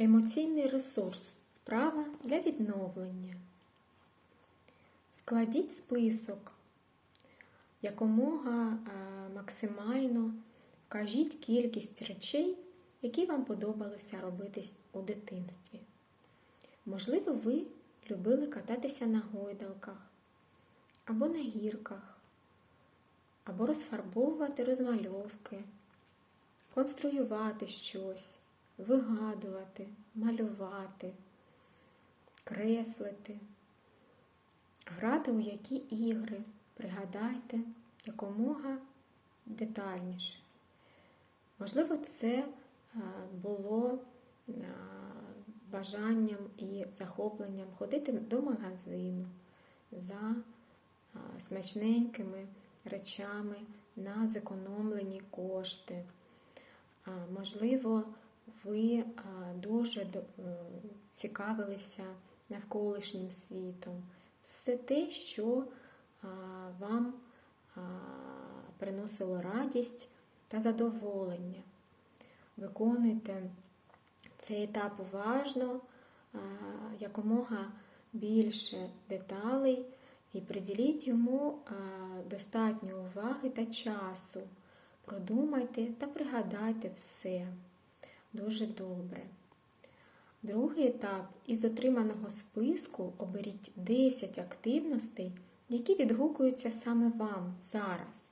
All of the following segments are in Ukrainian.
Емоційний ресурс вправа для відновлення. Складіть список, якомога максимально вкажіть кількість речей, які вам подобалося робити у дитинстві. Можливо, ви любили кататися на гойдалках, або на гірках, або розфарбовувати розмальовки, конструювати щось, вигадувати, малювати, креслити, грати у які ігри, пригадайте якомога детальніше. Можливо, це е, було е, бажанням і захопленням ходити до магазину за е, смачненькими речами на зекономлені кошти. Можливо, ви дуже е, цікавилися навколишнім світом. Все те, що вам приносило радість та задоволення. Виконуйте цей етап уважно, якомога більше деталей і приділіть йому достатньо уваги та часу. Продумайте та пригадайте все дуже добре. Другий етап із отриманого списку оберіть 10 активностей, які відгукуються саме вам зараз,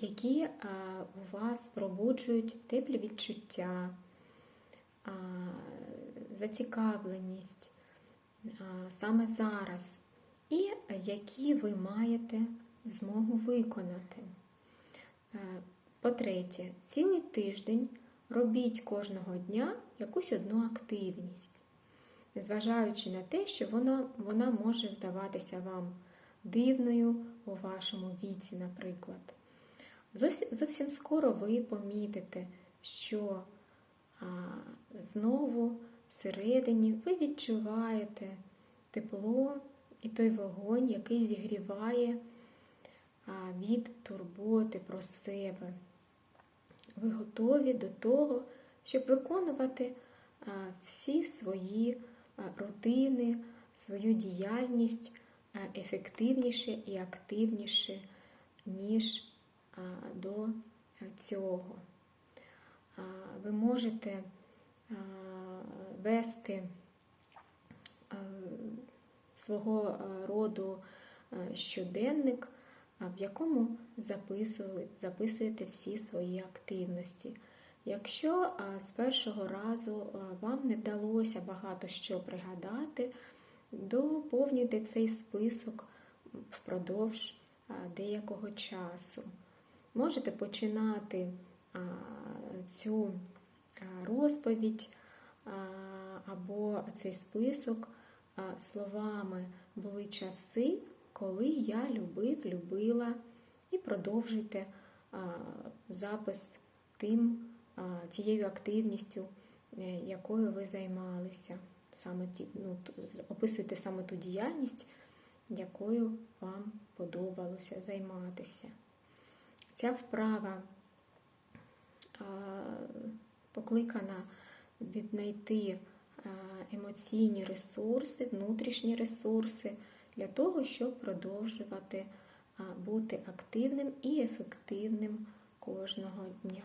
які а, у вас пробуджують теплі відчуття, зацікавленість саме зараз, і які ви маєте змогу виконати. Е, По-третє, цілий тиждень робіть кожного дня якусь одну активність, незважаючи на те, що вона, вона може здаватися вам дивною у вашому віці, наприклад. Зовсім, скоро ви помітите, що а, знову всередині ви відчуваєте тепло і той вогонь, який зігріває а, від турботи про себе. Ви готові до того, щоб виконувати всі свої рутини, свою діяльність ефективніше і активніше, ніж до цього. Ви можете вести свого роду щоденник, в якому записуєте всі свої активності. Якщо з першого разу вам не вдалося багато що пригадати, доповнюйте цей список впродовж деякого часу. Можете починати цю розповідь або цей список словами були часи, коли я любив, любила, і продовжуйте а, запис тим, а, тією активністю, е, якою ви займалися. Саме ті, ну, описуйте саме ту діяльність, якою вам подобалося займатися. Ця вправа а, покликана віднайти емоційні ресурси, внутрішні ресурси для того, щоб продовжувати бути активним і ефективним кожного дня.